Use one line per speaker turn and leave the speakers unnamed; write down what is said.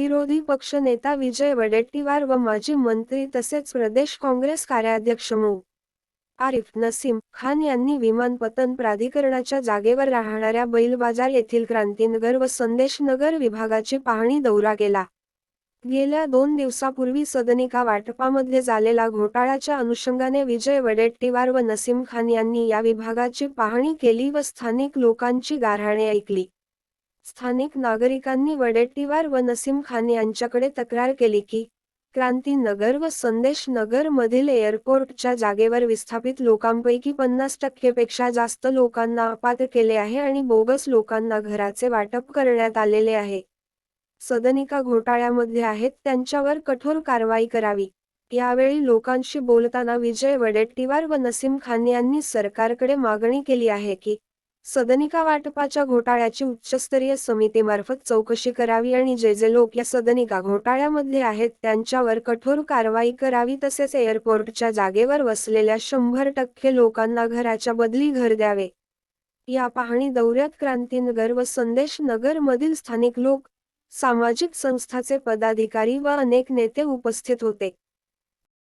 विरोधी पक्षनेता विजय वडेट्टीवार व माजी मंत्री तसेच प्रदेश काँग्रेस कार्याध्यक्ष मु. आरिफ नसीम खान यांनी विमानपतन प्राधिकरणाच्या जागेवर राहणाऱ्या बैलबाजार येथील क्रांतीनगर व संदेशनगर विभागाची पाहणी दौरा केला. गेल्या दोन दिवसापूर्वी सदनिका वाटपामध्ये झालेला घोटाळ्याच्या अनुषंगाने विजय वडेट्टीवार व नसीम खान यांनी या विभागाची पाहणी केली व स्थानिक लोकांची गाऱ्हाणे ऐकली. स्थानिक नागरिकांनी वडेट्टीवार व नसीम खान यांच्याकडे तक्रार केली की, क्रांतीनगर व संदेश नगर मधील एअरपोर्टच्या जागेवर विस्थापित लोकांपैकी पन्नास टक्केपेक्षा जास्त लोकांना अपात्र केले आहे आणि बोगस लोकांना घराचे वाटप करण्यात आलेले आहे. सदनिका घोटाळ्यामध्ये आहेत त्यांच्यावर कठोर कारवाई करावी. यावेळी लोकांशी बोलताना विजय वडेट्टीवार व नसीम खान यांनी सरकारकडे मागणी केली आहे की, सदनिका वाटपाच्या घोटाळ्याची उच्चस्तरीय समितीमार्फत चौकशी करावी आणि जे जे लोक या सदनिका घोटाळ्यामध्ये आहेत त्यांच्यावर कठोर कारवाई करावी तसेच एअरपोर्टच्या जागेवर वसलेल्या शंभर टक्के लोकांना घराच्या बदली घर द्यावे. या पाहणी दौऱ्यात क्रांतीनगर व संदेश नगर मधील स्थानिक लोक, सामाजिक संस्थाचे पदाधिकारी व अनेक नेते उपस्थित होते.